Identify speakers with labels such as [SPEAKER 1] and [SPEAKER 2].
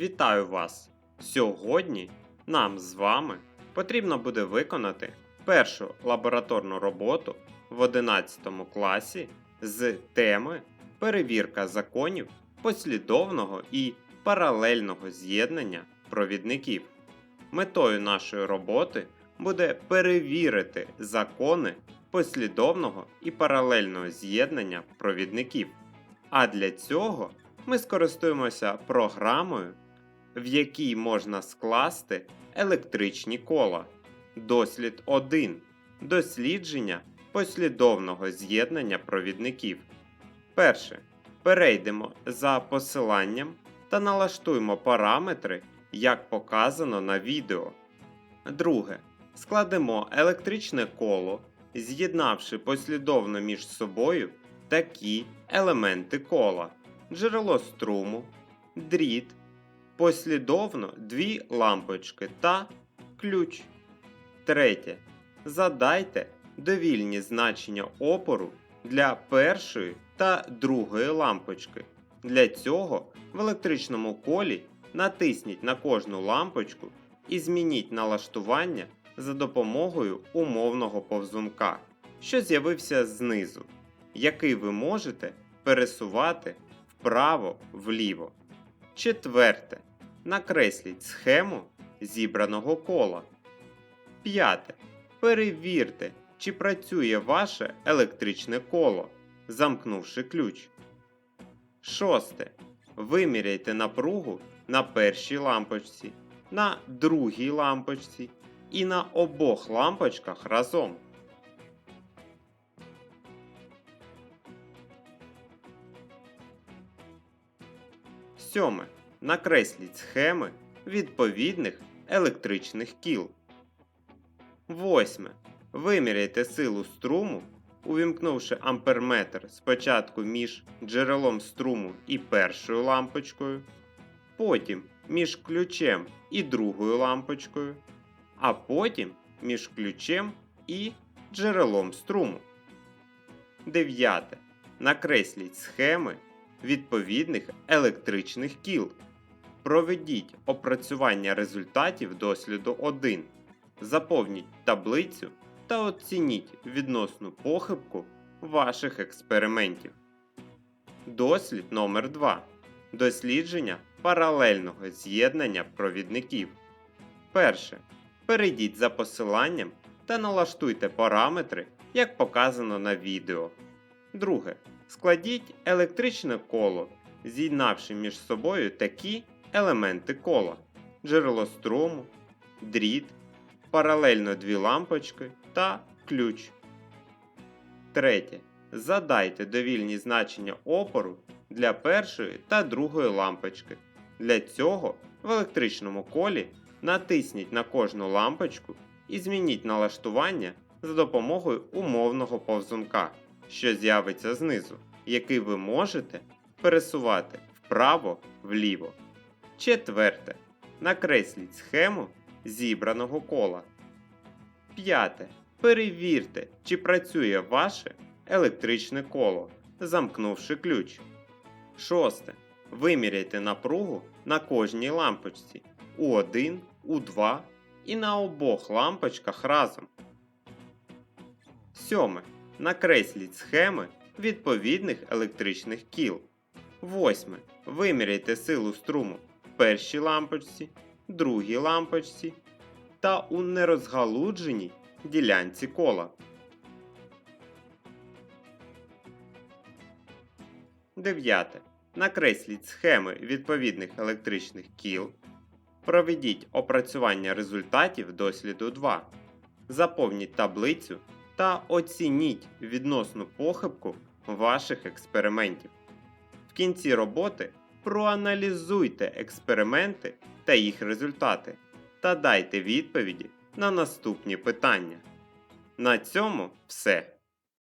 [SPEAKER 1] Вітаю вас! Сьогодні нам з вами потрібно буде виконати першу лабораторну роботу в 11 класі з теми Перевірка законів послідовного і паралельного з'єднання провідників. Метою нашої роботи буде перевірити закони послідовного і паралельного з'єднання провідників. А для цього ми скористуємося програмою, в якій можна скласти електричні кола. Дослід 1. Дослідження послідовного з'єднання провідників. Перше. Перейдемо за посиланням та налаштуємо параметри, як показано на відео. Друге. Складемо електричне коло, з'єднавши послідовно між собою такі елементи кола: джерело струму, дріт, послідовно дві лампочки та ключ. Третє. Задайте довільні значення опору для першої та другої лампочки. Для цього в електричному колі натисніть на кожну лампочку і змініть налаштування за допомогою умовного повзунка, що з'явився знизу, який ви можете пересувати вправо-вліво. Четверте. Накресліть схему зібраного кола. П'яте. Перевірте, чи працює ваше електричне коло, замкнувши ключ. Шосте. Виміряйте напругу на першій лампочці, на другій лампочці і на обох лампочках разом. Сьоме. Накресліть схеми відповідних електричних кіл. Восьме. Виміряйте силу струму, увімкнувши амперметр спочатку між джерелом струму і першою лампочкою, потім між ключем і другою лампочкою, а потім між ключем і джерелом струму. Дев'яте. Накресліть схеми відповідних електричних кіл. Проведіть опрацювання результатів досліду 1. Заповніть таблицю та оцініть відносну похибку ваших експериментів. Дослід номер 2 Дослідження паралельного з'єднання провідників. Перше. Перейдіть за посиланням та налаштуйте параметри, як показано на відео. Друге. Складіть електричне коло, з'єднавши між собою такі елементи кола: джерело струму, дріт, паралельно дві лампочки та ключ. Третє. Задайте довільні значення опору для першої та другої лампочки. Для цього в електричному колі натисніть на кожну лампочку і змініть налаштування за допомогою умовного повзунка, що з'явиться знизу, який ви можете пересувати вправо-вліво. Четверте. Накресліть схему зібраного кола. П'яте. Перевірте, чи працює ваше електричне коло, замкнувши ключ. Шосте. Виміряйте напругу на кожній лампочці У1, У2 і на обох лампочках разом. Сьоме. Накресліть схеми відповідних електричних кіл. Восьме. Виміряйте силу струму першій лампочці, другій лампочці та у нерозгалудженій ділянці кола. Дев'яте. Накресліть схеми відповідних електричних кіл. Проведіть опрацювання результатів досліду 2. Заповніть таблицю та оцініть відносну похибку ваших експериментів. В кінці роботи проаналізуйте експерименти та їх результати та дайте відповіді на наступні питання. На цьому все.